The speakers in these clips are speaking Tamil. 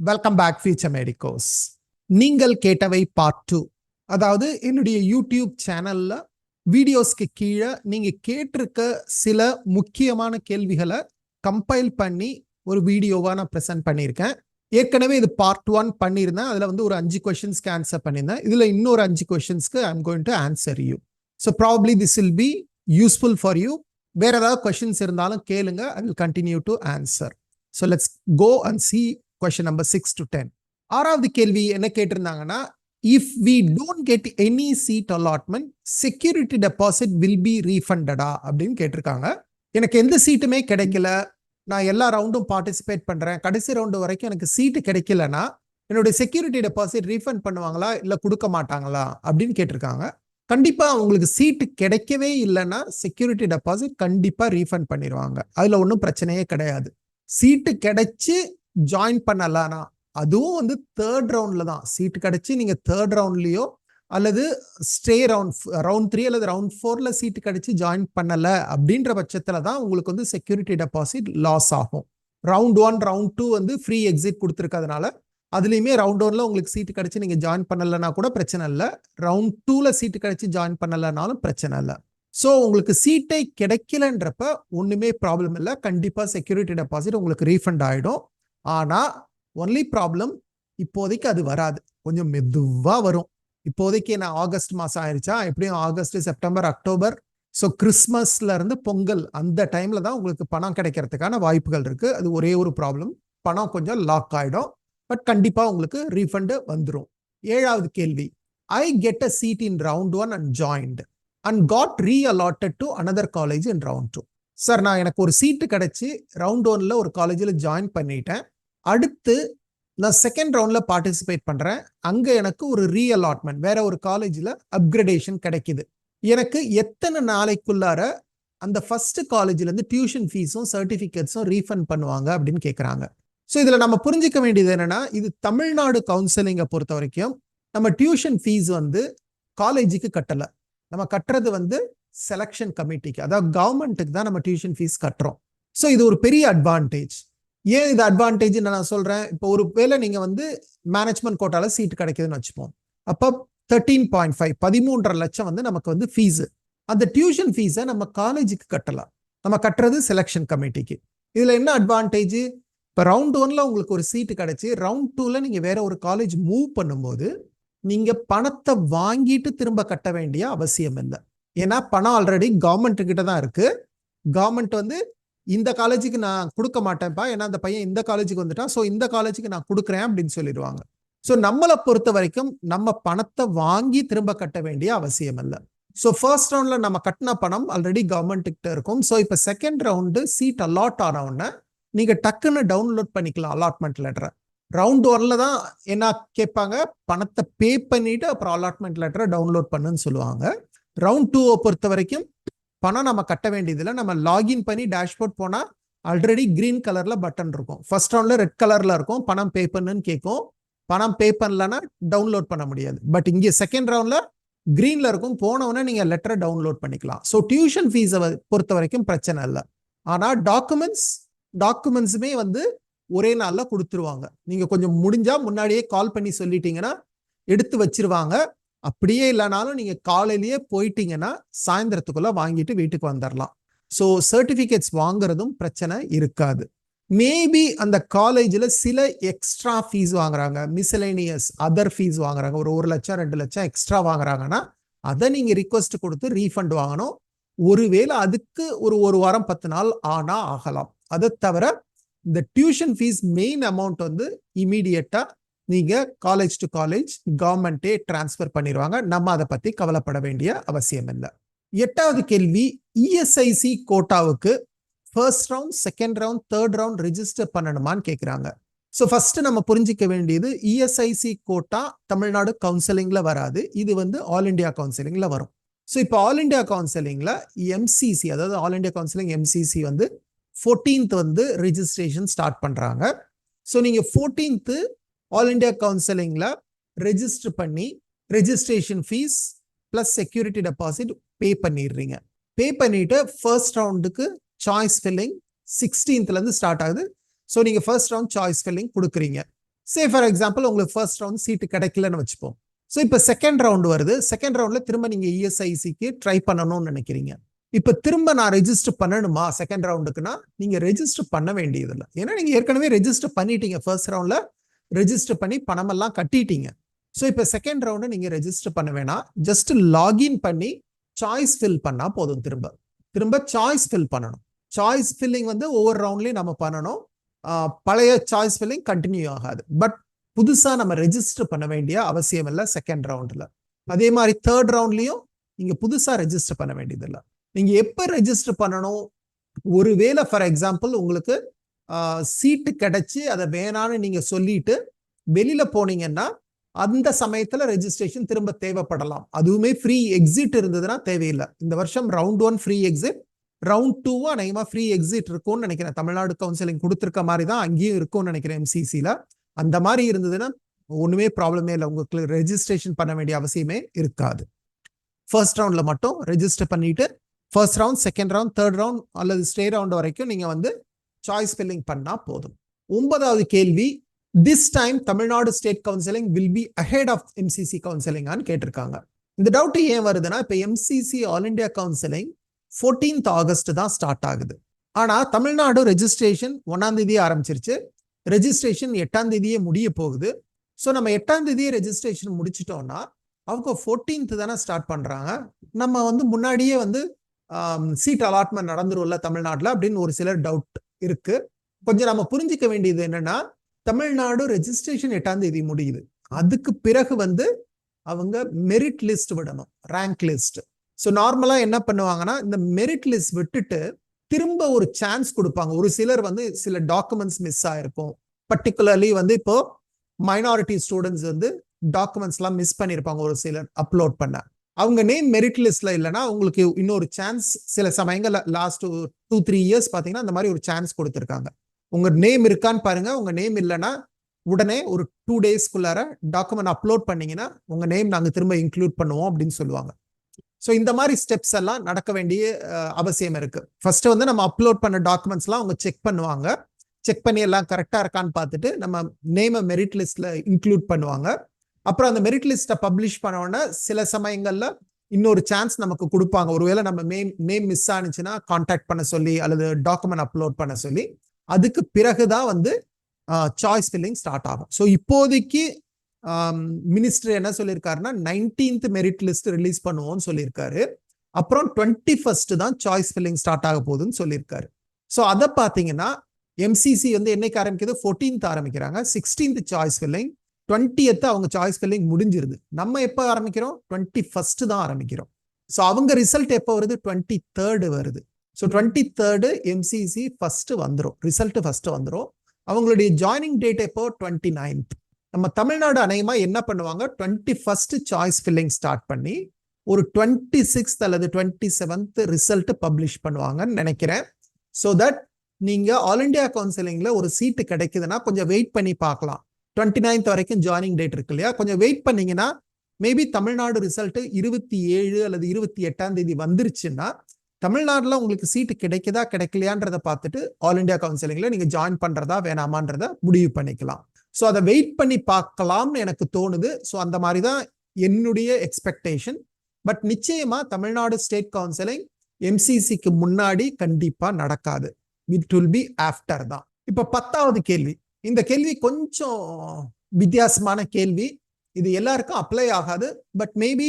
வெல்கம் பேக் ஃபியூச்சர் மெடிக்கோஸ் நீங்கள் கேட்டவை பார்ட் டூ அதாவது என்னுடைய யூடியூப் சேனல்ல வீடியோஸ்க்கு கீழே நீங்கள் கேட்டிருக்க சில முக்கியமான கேள்விகளை கம்பைல் பண்ணி ஒரு வீடியோவாக நான் ப்ரெசென்ட் பண்ணியிருக்கேன். ஏற்கனவே இது பார்ட் ஒன் பண்ணியிருந்தேன். அதில் வந்து ஒரு அஞ்சு கொஷின்ஸ்க்கு ஆன்சர் பண்ணியிருந்தேன். இதில் இன்னொரு அஞ்சு கொஷின்ஸ்க்கு I'm going to answer you so probably this will be useful for you வேற ஏதாவது கொஷின்ஸ் இருந்தாலும் கேளுங்க. I will continue to answer so let's go and see question number six to ten ஆறாவது கேள்வி என்ன கேட்டிருந்தாங்கன்னா if we don't get any seat allotment security deposit will be ரீஃபண்டடா அப்படின்னு கேட்டிருக்காங்க. எனக்கு எந்த சீட்டுமே கிடைக்கல. நான் எல்லா ரவுண்டும் பார்ட்டிசிபேட் பண்றேன். கடைசி ரவுண்டு வரைக்கும் எனக்கு சீட்டு கிடைக்கலன்னா என்னுடைய செக்யூரிட்டி டெபாசிட் ரீஃபண்ட் பண்ணுவாங்களா? இல்லை கொடுக்க மாட்டாங்களா? அப்படின்னு கேட்டிருக்காங்க. கண்டிப்பாக அவங்களுக்கு சீட்டு கிடைக்கவே இல்லைன்னா செக்யூரிட்டி டெபாசிட் கண்டிப்பாக ரீஃபண்ட் பண்ணிடுவாங்க அதில் ஒன்றும் பிரச்சனையே கிடையாது. சீட்டு கிடைச்சி ஜாயின் பண்ணலானா அதுவும் வந்து தேர்ட் ரவுண்ட்ல தான். சீட்டு கிடைச்சி நீங்க தேர்ட் ரவுண்ட்லயோ அல்லது ஸ்டே ரவுண்ட் ரவுண்ட் த்ரீ அல்லது ரவுண்ட் ஃபோர்ல சீட்டு கிடைச்சி ஜாயின் பண்ணல அப்படின்ற பட்சத்துல தான் உங்களுக்கு வந்து செக்யூரிட்டி டெபாசிட் லாஸ் ஆகும். ரவுண்ட் ஒன் ரவுண்ட் டூ வந்து ஃப்ரீ எக்ஸிட் கொடுத்துருக்கறதுனால அதுலேயுமே ரவுண்ட் ஒன்ல உங்களுக்கு சீட்டு கிடைச்சி நீங்க ஜாயின் பண்ணலைன்னா கூட பிரச்சனை இல்லை. ரவுண்ட் டூல சீட்டு கிடைச்சி ஜாயின் பண்ணலைனாலும் பிரச்சனை இல்லை. ஸோ உங்களுக்கு சீட்டை கிடைக்கலன்றப்ப ஒன்றுமே ப்ராப்ளம் இல்லை. கண்டிப்பாக செக்யூரிட்டி டெபாசிட் உங்களுக்கு ரீஃபண்ட் ஆகிடும் ஆனால் ஒன்லி ப்ராப்ளம் இப்போதைக்கு அது வராது. கொஞ்சம் மெதுவாக வரும். இப்போதைக்கு நான் ஆகஸ்ட் மாதம் ஆயிடுச்சா எப்படியும் ஆகஸ்ட் செப்டம்பர் அக்டோபர். ஸோ கிறிஸ்மஸ்ல இருந்து பொங்கல் அந்த டைம்ல தான் உங்களுக்கு பணம் கிடைக்கிறதுக்கான வாய்ப்புகள் இருக்கு. அது ஒரே ஒரு ப்ராப்ளம் பணம் கொஞ்சம் லாக் ஆகிடும் பட் கண்டிப்பாக உங்களுக்கு ரீஃபண்டு வந்துடும் ஏழாவது கேள்வி. I get a seat in round one and joined and got reallotted to another college in round two sir நான் எனக்கு ஒரு சீட்டு கிடைச்சி ரவுண்ட் ஒன்ல ஒரு காலேஜில் ஜாயின் பண்ணிட்டேன். அடுத்து நான் செகண்ட் ரவுண்டில் பார்ட்டிசிபேட் பண்ணுறேன் அங்கே எனக்கு ஒரு ரீ அலாட்மெண்ட் வேற ஒரு காலேஜில் அப்கிரடேஷன் கிடைக்குது. எனக்கு எத்தனை நாளைக்குள்ளார அந்த ஃபர்ஸ்ட் காலேஜ்லேருந்து டியூஷன் ஃபீஸும் சர்டிஃபிகேட்ஸும் ரீஃபண்ட் பண்ணுவாங்க அப்படின்னு கேட்குறாங்க ஸோ இதில் நம்ம புரிஞ்சுக்க வேண்டியது என்னென்னா இது தமிழ்நாடு கவுன்சிலிங்கை பொறுத்த வரைக்கும் நம்ம டியூஷன் ஃபீஸ் வந்து காலேஜுக்கு கட்டலை. நம்ம கட்டுறது வந்து செலெக்ஷன் கமிட்டிக்கு அதாவது கவர்மெண்ட்டுக்கு தான் நம்ம டியூஷன் ஃபீஸ் கட்டுறோம். ஸோ இது ஒரு பெரிய அட்வான்டேஜ் ஏன் இது அட்வான்டேஜ் நான் சொல்றேன்? இப்போ ஒரு வேளை நீங்க வந்து மேனேஜ்மெண்ட் கோட்டால சீட் கிடைக்குதுன்னு வச்சுப்போம். அப்போ தேர்ட்டீன் பாயிண்ட் ஃபைவ் பதிமூன்றரை லட்சம் வந்து நமக்கு வந்து ஃபீஸு அந்த டியூஷன் ஃபீஸை நம்ம காலேஜுக்கு கட்டலாம். நம்ம கட்டுறது செலெக்ஷன் கமிட்டிக்கு இதுல என்ன அட்வான்டேஜ் இப்போ ரவுண்ட் ஒன்ல உங்களுக்கு ஒரு சீட்டு கிடைச்சி ரவுண்ட் டூல நீங்க வேற ஒரு காலேஜ் மூவ் பண்ணும்போது நீங்க பணத்தை வாங்கிட்டு திரும்ப கட்ட வேண்டிய அவசியம் இல்லை. ஏன்னா பணம் ஆல்ரெடி கவர்மெண்ட் கிட்ட தான் இருக்கு. கவர்மெண்ட் வந்து இந்த காலேஜுக்கு நான் கொடுக்க மாட்டேன்ப்பா. ஏன்னா அந்த பையன் இந்த காலேஜுக்கு வந்துட்டான். ஸோ இந்த காலேஜுக்கு நான் கொடுக்குறேன் அப்படின்னு சொல்லிடுவாங்க. ஸோ நம்மளை பொறுத்த வரைக்கும் நம்ம பணத்தை வாங்கி திரும்ப கட்ட வேண்டிய அவசியம் இல்லை. ஸோ ஃபர்ஸ்ட் ரவுண்டில் நம்ம கட்டின பணம் ஆல்ரெடி கவர்மெண்ட்டுக்கிட்ட இருக்கும். ஸோ இப்போ செகண்ட் ரவுண்டு சீட் அலாட் ஆன உடனே டக்குன்னு டவுன்லோட் பண்ணிக்கலாம் அலாட்மெண்ட் லெட்டரை ரவுண்ட் ஒன்ல தான் என்ன கேட்பாங்க? பணத்தை பே பண்ணிட்டு அப்புறம் அலாட்மெண்ட் லெட்டரை டவுன்லோட் பண்ணுன்னு சொல்லுவாங்க. ரவுண்ட் டூவை பொறுத்த வரைக்கும் பணம் நம்ம கட்ட வேண்டியதில்லை. நம்ம லாகின் பண்ணி டேஷ்போர்ட் போனால் ஆல்ரெடி கிரீன் கலரில் பட்டன் இருக்கும். ஃபர்ஸ்ட் ரவுண்டில் ரெட் கலரில் இருக்கும். பணம் பே பண்ணுன்னு கேட்கும். பணம் பே பண்ணலன்னா டவுன்லோட் பண்ண முடியாது. பட் இங்கே செகண்ட் ரவுண்டில் க்ரீனில் இருக்கும். போனவொடனே நீங்கள் லெட்டரை டவுன்லோட் பண்ணிக்கலாம். ஸோ டியூஷன் ஃபீஸை பொறுத்த வரைக்கும் பிரச்சனை இல்லை. ஆனால் டாக்குமெண்ட்ஸ் டாக்குமெண்ட்ஸுமே வந்து ஒரே நாளில் கொடுத்துருவாங்க. நீங்கள் கொஞ்சம் முடிஞ்சால் முன்னாடியே கால் பண்ணி சொல்லிட்டீங்கன்னா எடுத்து வச்சிருவாங்க. அப்படியே இல்லைனாலும் நீங்க காலையிலேயே போயிட்டீங்கன்னா சாயந்தரத்துக்குள்ள வாங்கிட்டு வீட்டுக்கு வந்துடலாம் ஸோ சர்டிஃபிகேட்ஸ் வாங்குறதும் பிரச்சனை இருக்காது. மேபி அந்த காலேஜில் சில எக்ஸ்ட்ரா ஃபீஸ் வாங்குறாங்க. மிசலேனியஸ் அதர் ஃபீஸ் வாங்குறாங்க. ஒரு ஒரு லட்சம் ரெண்டு லட்சம் எக்ஸ்ட்ரா வாங்குறாங்கன்னா அதை நீங்கள் ரிக்வஸ்ட் கொடுத்து ரீஃபண்ட் வாங்கணும். ஒருவேளை அதுக்கு ஒரு ஒரு வாரம் பத்து நாள் ஆனால் ஆகலாம். அதை தவிர இந்த டியூஷன் ஃபீஸ் மெயின் அமௌண்ட் வந்து இமீடியட்டாக நீங்கள் காலேஜ் டு காலேஜ் கவர்மெண்ட்டே டிரான்ஸ்ஃபர் பண்ணிடுவாங்க நம்ம அதை பற்றி கவலைப்பட வேண்டிய அவசியம் இல்லை. எட்டாவது கேள்வி ESIC கோட்டாவுக்கு first round second round third round register பண்ணணுமான்னு கேட்குறாங்க ஸோ ஃபஸ்ட்டு நம்ம புரிஞ்சிக்க வேண்டியது இஎஸ்ஐசி கோட்டா தமிழ்நாடு கவுன்சிலிங்கில் வராது. இது வந்து ஆல் இண்டியா கவுன்சிலிங்கில் வரும். ஸோ இப்போ ஆல் இண்டியா கவுன்சிலிங்கில் எம்சிசி அதாவது ஆல் இண்டியா கவுன்சிலிங் எம்சிசி வந்து ஃபோர்டீன்த் வந்து ரிஜிஸ்ட்ரேஷன் ஸ்டார்ட் பண்ணுறாங்க ஸோ நீங்கள் ஃபோர்டீன்த்து ஆல் இண்டியா கவுன்சிலிங்கில் ரெஜிஸ்டர் பண்ணி registration fees plus security deposit pay பண்ணிடுறீங்க பே பண்ணிட்டு ஃபர்ஸ்ட் ரவுண்டுக்கு சாய்ஸ் ஃபில்லிங் சிக்ஸ்டீன்த்லேருந்து ஸ்டார்ட் ஆகுது. ஸோ நீங்கள் ஃபர்ஸ்ட் ரவுண்ட் சாய்ஸ் ஃபில்லிங் கொடுக்குறீங்க. சே ஃபார் எக்ஸாம்பிள் உங்களுக்கு ஃபர்ஸ்ட் ரவுண்ட் சீட்டு கிடைக்கலன்னு வச்சுப்போம். ஸோ இப்போ செகண்ட் ரவுண்ட் வருது. செகண்ட் ரவுண்டில் திரும்ப நீங்கள் இஎஸ்ஐசிக்கு ட்ரை பண்ணணும்னு நினைக்கிறீங்க. இப்போ திரும்ப நான் ரெஜிஸ்டர் பண்ணணுமா செகண்ட் ரவுண்டுக்குன்னா நீங்கள் ரெஜிஸ்டர் பண்ண வேண்டியதில்லை. ஏன்னா நீங்கள் ஏற்கனவே ரெஜிஸ்டர் பண்ணிட்டீங்க ஃபர்ஸ்ட் ரவுண்டில் ரெஜிஸ்டர் பண்ணி பணமெல்லாம் கட்டிட்டீங்க. ஸோ இப்போ செகண்ட் ரவுண்டு நீங்கள் ரெஜிஸ்டர் பண்ண வேணாம். ஜஸ்ட் லாகின் பண்ணி சாய்ஸ் ஃபில் பண்ணால் போதும் திரும்ப. திரும்ப சாய்ஸ் ஃபில் பண்ணணும். சாய்ஸ் ஃபில்லிங் வந்து ஒவ்வொரு ரவுண்ட்லையும் நம்ம பண்ணணும். பழைய சாய்ஸ் ஃபில்லிங் கண்டினியூ ஆகாது. பட் புதுசா நம்ம ரெஜிஸ்டர் பண்ண வேண்டிய அவசியம் இல்லை செகண்ட் ரவுண்ட்ல அதே மாதிரி தேர்ட் ரவுண்ட்லையும் நீங்கள் புதுசாக ரெஜிஸ்டர் பண்ண வேண்டியதில்லை. நீங்க எப்போ ரெஜிஸ்டர் பண்ணணும்? ஒருவேளை ஃபார் எக்ஸாம்பிள் உங்களுக்கு சீட்டு கிடைச்சி அதை வேணான்னு நீங்க சொல்லிட்டு வெளியில போனீங்கன்னா அந்த சமயத்துல ரெஜிஸ்ட்ரேஷன் திரும்ப தேவைப்படலாம். அதுவுமே ஃப்ரீ எக்ஸிட் இருந்ததுன்னா தேவையில்லை. இந்த வருஷம் round one free exit round டூவும் அநேகமா ஃப்ரீ எக்ஸிட் இருக்கும்னு நினைக்கிறேன். தமிழ்நாடு கவுன்சிலிங் கொடுத்துருக்க மாதிரி தான் அங்கேயும் இருக்கும்னு நினைக்கிறேன் எம்சிசியில் அந்த மாதிரி இருந்ததுன்னா ஒண்ணுமே ப்ராப்ளமே இல்லை. உங்களுக்கு ரெஜிஸ்ட்ரேஷன் பண்ண வேண்டிய அவசியமே இருக்காது. ஃபர்ஸ்ட் ரவுண்ட்ல மட்டும் ரெஜிஸ்டர் பண்ணிட்டு first round second round third round அல்லது ஸ்டே ரவுண்ட் வரைக்கும் நீங்க வந்து சாய்ஸ் ஃபில்லிங் பண்ணா போதும். ஒன்பதாவது கேள்வி this time Tamil Nadu state counselling will be ahead of MCC கவுன்சிலிங்கான்னு கேட்டிருக்காங்க. இந்த டவுட் ஏன் வருதுன்னா இப்போ MCC all India counselling fourteenth August தான் ஸ்டார்ட் ஆகுது. ஆனா தமிழ்நாடு ரெஜிஸ்ட்ரேஷன் ஒன்னாம் தேதி ஆரம்பிச்சிருச்சு. ரெஜிஸ்ட்ரேஷன் எட்டாம் தேதியே முடிய போகுது. ஸோ நம்ம எட்டாம் தேதியே ரெஜிஸ்ட்ரேஷன் முடிச்சிட்டோம்னா அவங்க ஃபோர்டீன்த் தானே ஸ்டார்ட் பண்றாங்க. நம்ம வந்து முன்னாடியே வந்து சீட் அலாட்மெண்ட் நடந்துரும்ல தமிழ்நாட்டில் அப்படின்னு ஒரு சிலர் டவுட் இருக்கு. கொஞ்சம் நம்ம புரிஞ்சுக்க வேண்டியது என்னன்னா தமிழ்நாடு ரெஜிஸ்ட்ரேஷன் எட்டாம் தேதி முடியுது. அதுக்கு பிறகு வந்து அவங்க மெரிட் லிஸ்ட் விடணும் ரேங்க் லிஸ்ட் ஸோ நார்மலா என்ன பண்ணுவாங்கன்னா இந்த மெரிட் லிஸ்ட் விட்டுட்டு திரும்ப ஒரு சான்ஸ் கொடுப்பாங்க. ஒரு சிலர் வந்து சில டாக்குமெண்ட்ஸ் மிஸ் ஆயிருக்கும். பர்டிகுலர்லி வந்து இப்போ மைனாரிட்டி ஸ்டூடெண்ட்ஸ் வந்து டாக்குமெண்ட்ஸ் எல்லாம் மிஸ் பண்ணியிருப்பாங்க ஒரு சிலர் அப்லோட் பண்ண. அவங்க நேம் மெரிட் லிஸ்ட்ல இல்லைன்னா உங்களுக்கு இன்னொரு சான்ஸ் சில சமயங்கள் லாஸ்ட் டூ த்ரீ இயர்ஸ் பார்த்தீங்கன்னா அந்த மாதிரி ஒரு சான்ஸ் கொடுத்துருக்காங்க. உங்க நேம் இருக்கான்னு பாருங்க. உங்க நேம் இல்லைன்னா உடனே ஒரு டூ டேஸ்க்குள்ளார டாக்குமெண்ட் அப்லோட் பண்ணீங்கன்னா உங்க நேம் நாங்கள் திரும்ப இன்க்ளூட் பண்ணுவோம் அப்படின்னு சொல்லுவாங்க. ஸோ இந்த மாதிரி ஸ்டெப்ஸ் எல்லாம் நடக்க வேண்டிய அவசியம் இருக்கு. ஃபர்ஸ்ட் வந்து நம்ம அப்லோட் பண்ண டாக்குமெண்ட்ஸ்லாம் அவங்க செக் பண்ணுவாங்க. செக் பண்ணி எல்லாம் கரெக்டாக இருக்கான்னு பார்த்துட்டு நம்ம நேமை மெரிட் லிஸ்ட்ல இன்க்ளூட் பண்ணுவாங்க. அப்புறம் அந்த மெரிட் லிஸ்ட்டை பப்ளிஷ் பண்ண உடனே சில சமயங்கள்ல இன்னொரு சான்ஸ் நமக்கு கொடுப்பாங்க. ஒருவேளை நம்ம நேம் நேம் மிஸ் ஆனிச்சுன்னா காண்டாக்ட் பண்ண சொல்லி அல்லது டாக்குமெண்ட் அப்லோட் பண்ண சொல்லி அதுக்கு பிறகுதான் வந்து சாய்ஸ் ஃபில்லிங் ஸ்டார்ட் ஆகும். ஸோ இப்போதைக்கு மினிஸ்டர் என்ன சொல்லியிருக்காருன்னா நைன்டீன்த் மெரிட் லிஸ்ட் ரிலீஸ் பண்ணுவோம்னு சொல்லியிருக்காரு அப்புறம் டுவெண்ட்டி ஃபர்ஸ்ட் தான் சாய்ஸ் ஃபில்லிங் ஸ்டார்ட் ஆக போகுதுன்னு சொல்லியிருக்காரு ஸோ அதை பார்த்தீங்கன்னா எம்சிசி வந்து என்னைக்கு ஆரம்பிக்குது? ஃபோர்டீன்த் ஆரம்பிக்கிறாங்க. சிக்ஸ்டீன்த் சாய்ஸ் ஃபில்லிங் டுவெண்ட்டியத்து அவங்க சாய்ஸ் ஃபில்லிங் முடிஞ்சிருது. நம்ம எப்போ ஆரம்பிக்கிறோம்? டுவெண்ட்டி ஃபர்ஸ்ட் தான் ஆரம்பிக்கிறோம். ஸோ அவங்க ரிசல்ட் எப்போ வருது? டுவெண்ட்டி தேர்டு வருது. So twenty third MCC first வந்துடும் ரிசல்ட் ஃபர்ஸ்ட் வந்துடும் அவங்களுடைய ஜாயினிங் டேட் எப்போ? டுவெண்ட்டி நைன்த் நம்ம தமிழ்நாடு அநேகமாக என்ன பண்ணுவாங்க? Twenty first choice filling start பண்ணி ஒரு டுவெண்ட்டி சிக்ஸ்த் அல்லது டுவெண்ட்டி செவன்த் ரிசல்ட் பப்ளிஷ் பண்ணுவாங்கன்னு நினைக்கிறேன். ஸோ தட் நீங்கள் ஆல் இண்டியா கவுன்சிலிங்கில் ஒரு சீட்டு கிடைக்குதுன்னா கொஞ்சம் வெயிட் பண்ணி பார்க்கலாம். டுவெண்ட்டி நைன்த் வரைக்கும் ஜாயினிங் டேட் இருக்கு இல்லையா? கொஞ்சம் வெயிட் பண்ணீங்கன்னா மேபி தமிழ்நாடு ரிசல்ட்டு இருபத்தி ஏழு அல்லது இருபத்தி எட்டாம் தேதி வந்துருச்சுன்னா தமிழ்நாடுல உங்களுக்கு சீட்டு கிடைக்குதா கிடைக்கலையான்றத பார்த்துட்டு ஆல் இண்டியா கவுன்சிலிங்ல நீங்க ஜாயின் பண்றதா வேணாமான்றத முடிவு பண்ணிக்கலாம். ஸோ அதை வெயிட் பண்ணி பார்க்கலாம்னு எனக்கு தோணுது. ஸோ அந்த மாதிரி தான் என்னுடைய எக்ஸ்பெக்டேஷன் பட் நிச்சயமா தமிழ்நாடு ஸ்டேட் கவுன்சிலிங் எம்சிசிக்கு முன்னாடி கண்டிப்பா நடக்காது. இட் வில் பி ஆஃப்டர் தான். இப்ப பத்தாவது கேள்வி. இந்த கேள்வி கொஞ்சம் வித்தியாசமான கேள்வி. இது எல்லாருக்கும் அப்ளை ஆகாது பட் மேபி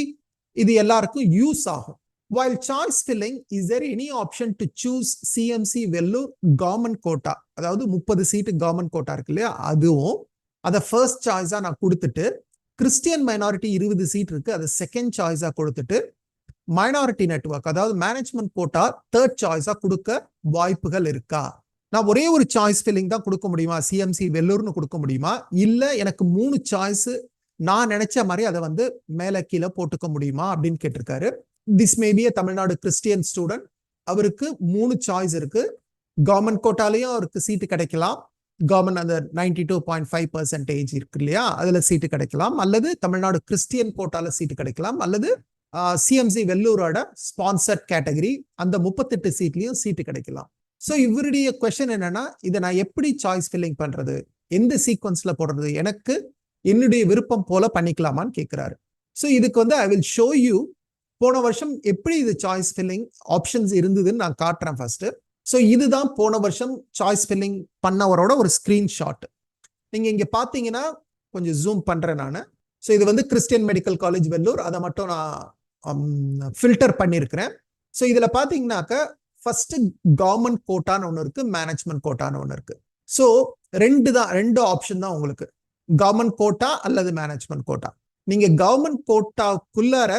இது எல்லாருக்கும் யூஸ் ஆகும். While choice filling is there any option to choose CMC Vellore government quota அதாவது முப்பது சீட்டு கவர்மெண்ட் கோட்டா இருக்கு இல்லையா? அதுவும் அதை ஃபர்ஸ்ட் சாய்ஸாக நான் கொடுத்துட்டு கிறிஸ்டியன் மைனாரிட்டி இருபது சீட் இருக்கு அதை செகண்ட் சாய்ஸாக கொடுத்துட்டு மைனாரிட்டி நெட்வொர்க் அதாவது மேனேஜ்மெண்ட் கோட்டா தேர்ட் சாய்ஸாக கொடுக்க வாய்ப்புகள் இருக்கா? நான் ஒரே ஒரு சாய்ஸ் ஃபில்லிங் தான் கொடுக்க முடியுமா? சிஎம்சி வெள்ளூர்னு கொடுக்க முடியுமா? இல்லை எனக்கு மூணு சாய்ஸ் நான் நினைச்ச மாதிரி அதை வந்து மேலே கீழே போட்டுக்க முடியுமா? அப்படின்னு கேட்டிருக்காரு. This maybe Tamil Nadu Christian student அவருக்கு மூணு சாய்ஸ் இருக்கு. கவர்மெண்ட் கோட்டாலையும் அவருக்கு சீட்டு கிடைக்கலாம். கவர்மெண்ட் அந்த ninety two point five percentage இருக்கு இல்லையா? அதில் சீட்டு கிடைக்கலாம். அல்லது தமிழ்நாடு கிறிஸ்டியன் கோட்டால சீட்டு கிடைக்கலாம். அல்லது சிஎம்சி வெள்ளூரோட ஸ்பான்சர்ட் கேட்டகரி அந்த முப்பத்தெட்டு சீட்லேயும் சீட்டு கிடைக்கலாம். ஸோ இவருடைய கொஷன் என்னன்னா இதை நான் எப்படி சாய்ஸ் ஃபில்லிங் பண்றது? எந்த சீக்வன்ஸ்ல போடுறது? எனக்கு என்னுடைய விருப்பம் போல பண்ணிக்கலாமான்னு கேட்கிறாரு ஸோ இதுக்கு வந்து ஐ வில் ஷோ யூ போன வருஷம் எப்படி இது சாய்ஸ் ஃபில்லிங் ஆப்ஷன்ஸ் இருந்ததுன்னு நான் காட்டுறேன் ஃபர்ஸ்ட் ஸோ இதுதான் போன வருஷம் சாய்ஸ் ஃபில்லிங் பண்ணவரோட ஒரு ஸ்க்ரீன்ஷாட் நீங்க இங்க பாத்தீங்கன்னா கொஞ்சம் ஜூம் பண்றேன் நான். ஸோ இது வந்து கிறிஸ்டியன் மெடிக்கல் காலேஜ் வெள்ளூர் அதை மட்டும் நான் um, ஃபில்டர் பண்ணியிருக்கிறேன். ஸோ இதில் பார்த்தீங்கன்னாக்க ஃபர்ஸ்ட் கவர்மெண்ட் கோட்டான்னு ஒன்று இருக்கு மேனேஜ்மெண்ட் கோட்டான்னு ஒன்று இருக்கு. ஸோ ரெண்டு தான் ரெண்டு ஆப்ஷன் தான் உங்களுக்கு. கவர்மெண்ட் கோட்டா அல்லது மேனேஜ்மெண்ட் கோட்டா நீங்க கவர்மெண்ட் கோட்டாக்குள்ளார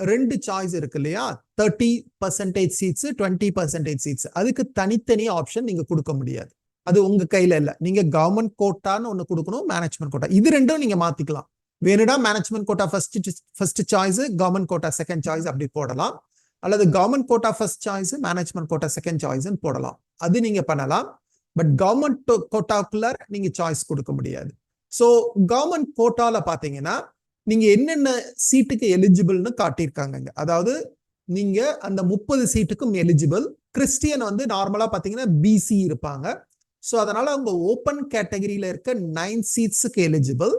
ரெண்டு சாய்ஸ் இருக்கு இல்லையா? Thirty percentage seats twenty percentage seats அதுக்கு தனித்தனி ஆப்ஷன் நீங்க கொடுக்க முடியாது. அது உங்க கையில இல்ல. நீங்க கவர்மெண்ட் கோட்டான்னு ஒன்று கொடுக்கணும் மேனேஜ்மெண்ட் கோட்டா இது ரெண்டும் நீங்க மாத்திக்கலாம். வேணுடா management quota first first choice government quota second choice அப்படி போடலாம். அல்லது government quota first choice management quota second சாய்ஸ்ன்னு போடலாம். அது நீங்க பண்ணலாம். பட் கவர்மெண்ட் கோட்டாக்குள்ள நீங்க சாய்ஸ் கொடுக்க முடியாது. ஸோ கவர்மெண்ட் கோட்டால பாத்தீங்கன்னா நீங்க என்னென்ன சீட்டுக்கு எலிஜிபிள்னு காட்டியிருக்காங்க அதாவது நீங்க அந்த முப்பது சீட்டுக்கும் எலிஜிபிள் கிறிஸ்டியன் வந்து நார்மலா பாத்தீங்கன்னா பிசி இருப்பாங்க. ஸோ அதனால அவங்க ஓப்பன் கேட்டகரியில இருக்க நைன் சீட்ஸுக்கு எலிஜிபிள்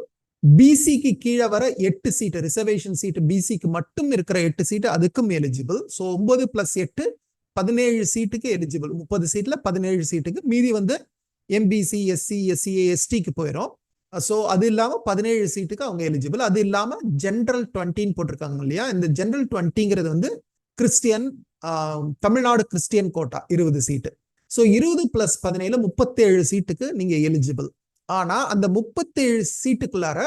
பிசிக்கு கீழே வர எட்டு சீட்டு ரிசர்வேஷன் சீட்டு பிசிக்கு மட்டும் இருக்கிற எட்டு சீட்டு அதுக்கும் எலிஜிபிள் ஸோ ஒன்பது பிளஸ் எட்டு பதினேழு சீட்டுக்கு எலிஜிபிள் முப்பது சீட்டில் பதினேழு சீட்டுக்கு மீதி வந்து எம்பிசி எஸ்சி எஸ்சிஏ எஸ்டிக்கு போயிடும் ஸோ அது இல்லாமல் பதினேழு சீட்டுக்கு அவங்க எலிஜிபிள் அது இல்லாமல் ஜென்ரல் டுவெண்ட்டின்னு போட்டிருக்காங்க இல்லையா? இந்த ஜென்ரல் டுவெண்ட்டிங்கிறது வந்து கிறிஸ்டியன் தமிழ்நாடு கிறிஸ்டியன் கோட்டா இருபது சீட்டு ஸோ இருபது பிளஸ் பதினேழு முப்பத்தேழு சீட்டுக்கு நீங்கள் எலிஜிபிள் ஆனா அந்த முப்பத்தேழு சீட்டுக்குள்ளார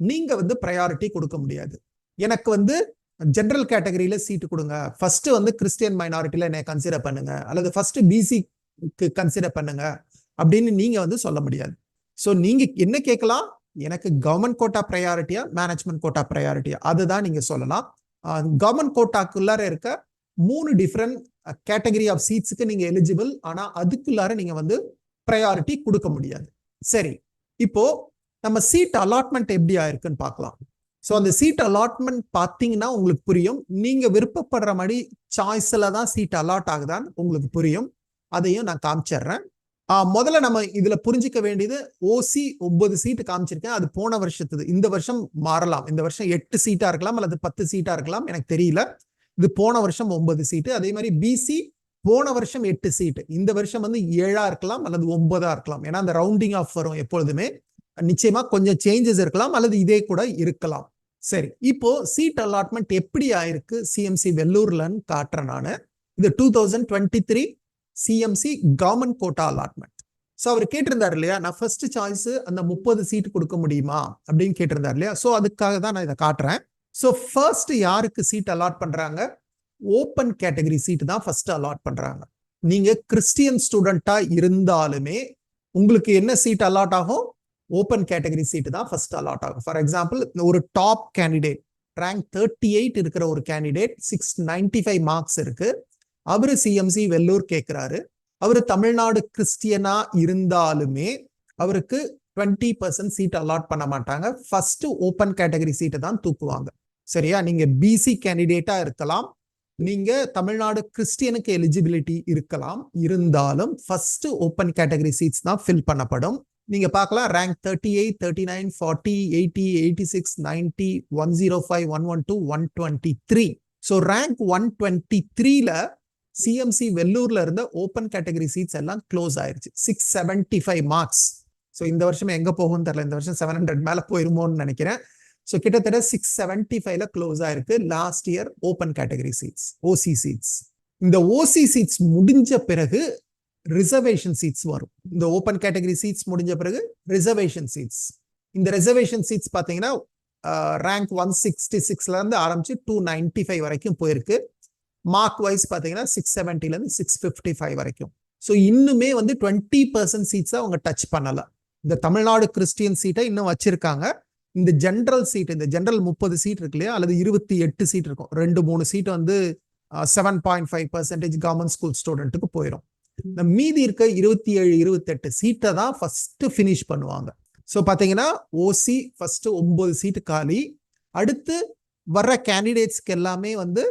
நீங்க வந்து ப்ரையாரிட்டி கொடுக்க முடியாது. எனக்கு வந்து ஜென்ரல் கேட்டகரியில சீட்டு கொடுங்க. ஃபர்ஸ்ட் வந்து கிறிஸ்டியன் மைனாரிட்டியில என்னை கன்சிடர் பண்ணுங்க. அல்லது ஃபர்ஸ்ட் பிசிக்கு கன்சிடர் பண்ணுங்க. அப்படின்னு நீங்க வந்து சொல்ல முடியாது. ஸோ நீங்க என்ன கேட்கலாம்? எனக்கு கவர்மெண்ட் கோட்டா ப்ரையாரிட்டியா மேனேஜ்மெண்ட் கோட்டா ப்ரையாரிட்டியா அதுதான் நீங்க சொல்லலாம். கவர்மெண்ட் கோட்டாக்குள்ளார இருக்க மூணு டிஃப்ரெண்ட் கேட்டகரி ஆஃப் சீட்ஸுக்கு நீங்க எலிஜிபிள் ஆனா அதுக்குள்ளார நீங்க வந்து ப்ரையாரிட்டி கொடுக்க முடியாது. சரி. இப்போ நம்ம சீட் அலாட்மெண்ட் எப்படி ஆயிருக்குன்னு பார்க்கலாம். ஸோ அந்த சீட் அலாட்மெண்ட் பார்த்தீங்கன்னா உங்களுக்கு புரியும். நீங்க விருப்பப்படுற மாதிரி சாய்ஸ்ல தான் சீட் அலாட் ஆகுதான்னு உங்களுக்கு புரியும். அதையும் நான் காமிச்சிடுறேன். முதல்ல நம்ம இதுல புரிஞ்சுக்க வேண்டியது ஓசி ஒன்பது சீட்டு காமிச்சிருக்கேன். அது போன வருஷத்துது. இந்த வருஷம் மாறலாம். இந்த வருஷம் எட்டு சீட்டா இருக்கலாம் அல்லது பத்து சீட்டா இருக்கலாம். எனக்கு தெரியல. இது போன வருஷம் ஒன்பது சீட்டு அதே மாதிரி பிசி போன வருஷம் எட்டு சீட்டு இந்த வருஷம் வந்து ஏழா இருக்கலாம் அல்லது ஒன்பதா இருக்கலாம். ஏன்னா அந்த ரவுண்டிங் ஆஃப் வரும் எப்பொழுதுமே. நிச்சயமா கொஞ்சம் சேஞ்சஸ் இருக்கலாம் அல்லது இதே கூட இருக்கலாம். சரி இப்போ சீட் அலாட்மெண்ட் எப்படி ஆயிருக்கு? சிஎம்சி வெள்ளூர்லன்னு காட்டுறேன் நான். இது two thousand twenty three CMC government quota allotment so அவர் கேட்டிருந்தார் இல்லையா? நான் ஃபர்ஸ்ட் சாய்ஸ் அந்த முப்பது சீட் கொடுக்க முடியுமா? அப்படின்னு கேட்டிருந்தார் இல்லையா? ஸோ அதுக்காக தான் நான் இதை காட்டுறேன். ஸோ ஃபர்ஸ்ட் யாருக்கு சீட் அலாட் பண்றாங்க? ஓப்பன் கேட்டகரி சீட்டு தான் ஃபர்ஸ்ட் அலாட் பண்றாங்க. நீங்க கிறிஸ்டியன் ஸ்டூடெண்டா இருந்தாலுமே உங்களுக்கு என்ன சீட் அலாட் ஆகும்? ஓப்பன் கேட்டகரி சீட்டு தான் ஃபர்ஸ்ட் அலாட் ஆகும். ஃபார் எக்ஸாம்பிள் ஒரு top candidate rank thirty eight இருக்கிற ஒரு candidate six ninety five marks இருக்கு. அவரு சிஎம்சி வெள்ளூர் கேட்கிறாரு அவரு தமிழ்நாடு கிறிஸ்டியனா இருந்தாலுமே அவருக்கு டுவெண்ட்டி பர்சன்ட் சீட் அலாட் பண்ண மாட்டாங்க. ஃபர்ஸ்ட் ஓப்பன் கேட்டகரி சீட்டை தான் தூக்குவாங்க. சரியா? நீங்க பிசி கேண்டிடேட்டா இருக்கலாம். நீங்க தமிழ்நாடு கிறிஸ்டியனுக்கு எலிஜிபிலிட்டி இருக்கலாம். இருந்தாலும் ஃபர்ஸ்ட் ஓப்பன் கேட்டகரி சீட்ஸ் தான் ஃபில் பண்ணப்படும். நீங்க பார்க்கலாம் rank thirty eight thirty nine forty eighty eighty six ninety one zero five one one two one twenty three so rank one twenty த்ரீல சிஎம்சி வெள்ளூர்ல இருந்த ஓப்பன் கேட்டகரி சீட்ஸ் எல்லாம் க்ளோஸ் ஆயிருச்சு. Six seventy five marks so இந்த வருஷம் எங்க போகும்னு தெரியல. இந்த வருஷம் செவன் ஹண்ட்ரட் மேல போயிருமோன்னு நினைக்கிறேன். ஸோ கிட்டத்தட்ட சிக்ஸ் செவன்டி ஃபைவ்ல க்ளோஸ் ஆயிருக்கு. Last year open category seats OC seats இந்த ஓசி சீட்ஸ் முடிஞ்ச பிறகு ரிசர்வேஷன் சீட்ஸ் வரும். இந்த ஓப்பன் கேட்டகரி சீட்ஸ் முடிஞ்ச பிறகு ரிசர்வேஷன் சீட்ஸ் இந்த ரிசர்வேஷன் சீட்ஸ் பார்த்தீங்கன்னா ரேங்க் ஒன் சிக்ஸ்டி சிக்ஸ்ல இருந்து ஆரம்பிச்சு டூ நைன்டி ஃபைவ் வரைக்கும் போயிருக்கு. மார்க் வைஸ் பார்த்தீங்கன்னா சிக்ஸ் செவன்டில இருந்து சிக்ஸ் ஃபிஃப்டி ஃபைவ் வரைக்கும். ஸோ இன்னுமே வந்து டுவெண்ட்டி பர்சன்ட் சீட்ஸை அவங்க டச் பண்ணலை. இந்த தமிழ்நாடு கிறிஸ்டியன் சீட்டை இன்னும் வச்சிருக்காங்க. இந்த ஜென்ரல் சீட் இந்த ஜென்ரல் முப்பது சீட் இருக்கு இல்லையா? அல்லது இருபத்தி எட்டு சீட் இருக்கும். ரெண்டு மூணு சீட் வந்து seven point five percentage government school ஸ்டூடெண்ட்டுக்கு போயிடும் இந்த மீதி இருக்க இருபத்தி ஏழு இருபத்தெட்டு சீட்டை தான் ஃபர்ஸ்ட் ஃபினிஷ் பண்ணுவாங்க. ஸோ பார்த்தீங்கன்னா ஓசி ஃபர்ஸ்ட் ஒன்பது சீட்டு காலி. அடுத்து வர்ற கேண்டிடேட்ஸ்க்கு எல்லாமே வந்து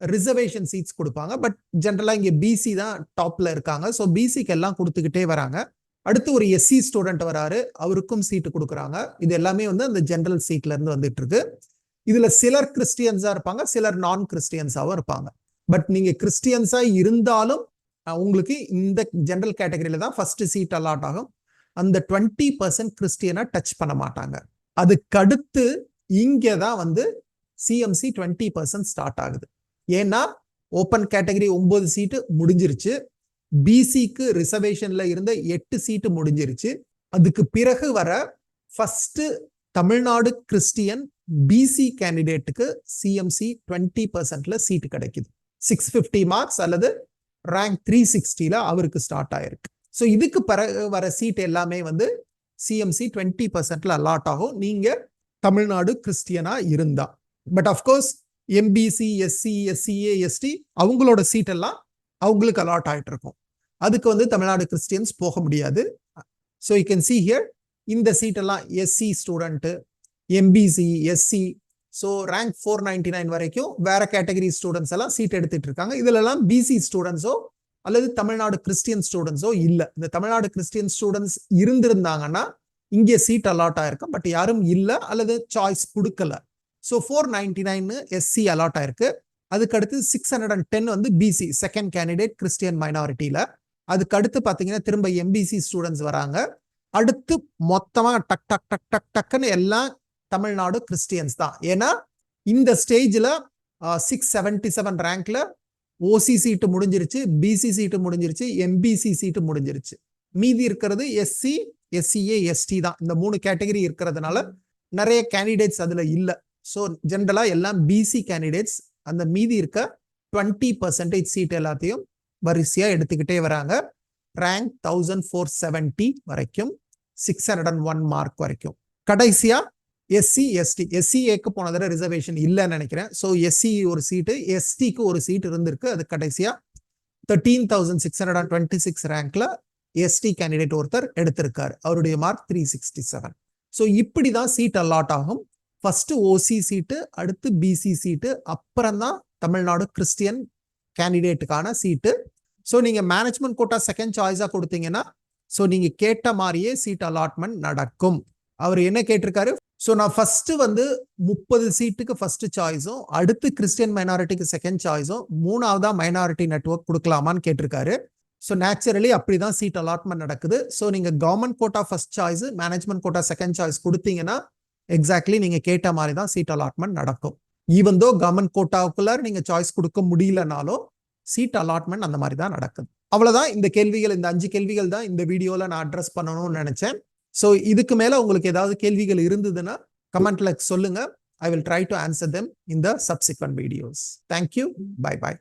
ரிசர்வேஷன் சீட்ஸ் கொடுப்பாங்க. பட் ஜென்ரலாக இங்கே பிசி தான் டாப்ல இருக்காங்க. ஸோ பிசிக்கு எல்லாம் கொடுத்துக்கிட்டே வராங்க. அடுத்து ஒரு எஸ்சி ஸ்டூடெண்ட் வராரு. அவருக்கும் சீட்டு கொடுக்குறாங்க. இது எல்லாமே வந்து அந்த ஜென்ரல் சீட்ல இருந்து வந்துட்டு இருக்கு. இதுல சிலர் கிறிஸ்டியன்ஸா இருப்பாங்க சிலர் நான் கிறிஸ்டியன்ஸாவும் இருப்பாங்க. பட் நீங்க கிறிஸ்டியன்ஸா இருந்தாலும் உங்களுக்கு இந்த ஜென்ரல் கேட்டகரியில தான் ஃபர்ஸ்ட் சீட் அலாட் ஆகும். அந்த டுவெண்ட்டி பர்சன்ட் கிறிஸ்டியனை டச் பண்ண மாட்டாங்க. அதுக்கடுத்து இங்கே தான் வந்து சிஎம்சி டுவெண்ட்டி பர்சன்ட் ஸ்டார்ட் ஆகுது. ஏன்னா ஓப்பன் கேட்டகரி ஒன்பது சீட்டு முடிஞ்சிருச்சு. பிசிக்கு ரிசர்வேஷன்ல இருந்த எட்டு சீட்டு முடிஞ்சிருச்சு. அதுக்கு பிறகு வர ஃபர்ஸ்ட் தமிழ்நாடு கிறிஸ்டியன் பிசி கேண்டிடேட்டுக்கு சிஎம்சி டுவெண்ட்டி பர்சன்ட்ல சீட்டு கிடைக்குது. சிக்ஸ் ஃபிஃப்டி மார்க்ஸ் அல்லது ரேங்க் த்ரீ சிக்ஸ்டியில் அவருக்கு ஸ்டார்ட் ஆயிருக்கு. ஸோ இதுக்கு பிறகு வர சீட் எல்லாமே வந்து சிஎம்சி டுவெண்ட்டி பர்சன்ட்ல அலாட் ஆகும். நீங்க தமிழ்நாடு கிறிஸ்டியனா இருந்தா. But of course MBC SC SCA ST அவங்களோட சீட் எல்லாம் அவங்களுக்கு அலாட் ஆகிட்டு இருக்கும் அதுக்கு வந்து தமிழ்நாடு கிறிஸ்டியன்ஸ் போக முடியாது. So you can see here இந்த சீட்டெல்லாம் SC student MBC SC so rank four ninety nine வரைக்கும் வேற கேட்டகரி ஸ்டூடெண்ட்ஸ் எல்லாம் சீட் எடுத்துட்டு இருக்காங்க இதுலலாம் பிசி ஸ்டூடெண்ட்ஸோ அல்லது தமிழ்நாடு கிறிஸ்டியன் ஸ்டூடெண்ட்ஸோ இல்லை. இந்த தமிழ்நாடு கிறிஸ்டியன் ஸ்டூடெண்ட்ஸ் இருந்திருந்தாங்கன்னா இங்கே சீட் அலாட் ஆயிருக்கும் பட் யாரும் இல்லை அல்லது சாய்ஸ் கொடுக்கல. So four ninety nine SC allot ஆயிருக்கு. அதுக்கு அடுத்து சிக்ஸ் ஹண்ட்ரட் அண்ட் டென் வந்து பிசி செகண்ட் கேண்டிடேட் கிறிஸ்டியன் மைனாரிட்டியில அதுக்கு அடுத்து திரும்ப எம்பிசி ஸ்டூடெண்ட்ஸ் வராங்க. அடுத்து மொத்தமா டக் டக் டக் டக் டக்குன்னு எல்லாம் தமிழ்நாடு கிறிஸ்டியன்ஸ் தான். ஏன்னா இந்த ஸ்டேஜ்ல சிக்ஸ் செவன்டி செவன் ரேங்க்ல ஓசி சீட்டு முடிஞ்சிருச்சு பிசி சீட்டு முடிஞ்சிருச்சு எம்பிசி சீட்டு முடிஞ்சிருச்சு. மீதி இருக்கிறது எஸ்சி எஸ்சிஏ எஸ்டி தான். இந்த மூணு கேட்டகரி இருக்கிறதுனால நிறைய கேண்டிடேட்ஸ் அதுல இல்ல. ஸோ ஜென்ரலா எல்லாம் பிசி கேண்டிடேட்ஸ் அந்த மீதி இருக்க டுவெண்ட்டி பர்சன்டேஜ் சீட் எல்லாத்தையும் வரிசையாக எடுத்துக்கிட்டே வராங்க. ரேங்க் தௌசண்ட் ஃபோர் செவன்ட்டி வரைக்கும் six hundred and one mark வரைக்கும். கடைசியாக எஸ்சி எஸ்டி எஸ்சிஏக்கு போன தடவை ரிசர்வேஷன் இல்லைன்னு நினைக்கிறேன். ஸோ எஸ்சி ஒரு சீட்டு எஸ்டிக்கு ஒரு சீட் இருந்திருக்கு. அது கடைசியாக thirteen thousand six hundred and twenty six ரேங்க்ல ST candidate ஒருத்தர் எடுத்திருக்காரு. அவருடைய mark three sixty seven so இப்படி தான் சீட் அலாட் ஆகும். ஃபர்ஸ்ட் ஓசி சீட்டு அடுத்து பிசி சீட்டு அப்புறம் தான் தமிழ்நாடு கிறிஸ்டியன் கேண்டிடேட்டுக்கான சீட்டு ஸோ நீங்க மேனேஜ்மெண்ட் கோட்டா செகண்ட் சாய்ஸா கொடுத்தீங்கன்னா ஸோ நீங்க கேட்ட மாதிரியே சீட் அலாட்மெண்ட் நடக்கும். அவர் என்ன கேட்டிருக்காரு? ஸோ நான் ஃபர்ஸ்ட் வந்து முப்பது சீட்டுக்கு ஃபர்ஸ்ட் சாய்ஸும் அடுத்து கிறிஸ்டியன் மைனாரிட்டிக்கு செகண்ட் சாய்ஸும் மூணாவதா மைனாரிட்டி நெட்வொர்க் கொடுக்கலாமான்னு கேட்டிருக்காரு. ஸோ நேச்சுரலி அப்படி தான் சீட் அலாட்மெண்ட் நடக்குது. ஸோ நீங்க government quota first choice management quota second choice கொடுத்தீங்கன்னா எக்ஸாக்ட்லி நீங்க கேட்ட மாதிரி தான் சீட் அலாட்மெண்ட் நடக்கும். ஈவன் தோ கவர்மெண்ட் கோட்டாவுக்குள்ள நீங்க சாய்ஸ் கொடுக்க முடியலனாலும் சீட் அலாட்மெண்ட் அந்த மாதிரி தான் நடக்குது. அவ்வளவுதான். இந்த கேள்விகள் இந்த அஞ்சு கேள்விகள் தான் இந்த வீடியோல நான் அட்ரஸ் பண்ணணும்னு நினைச்சேன். ஸோ இதுக்கு மேல உங்களுக்கு ஏதாவது கேள்விகள் இருந்ததுன்னா கமெண்ட்ல சொல்லுங்க. I will try to answer them in the subsequent videos thank you bye bye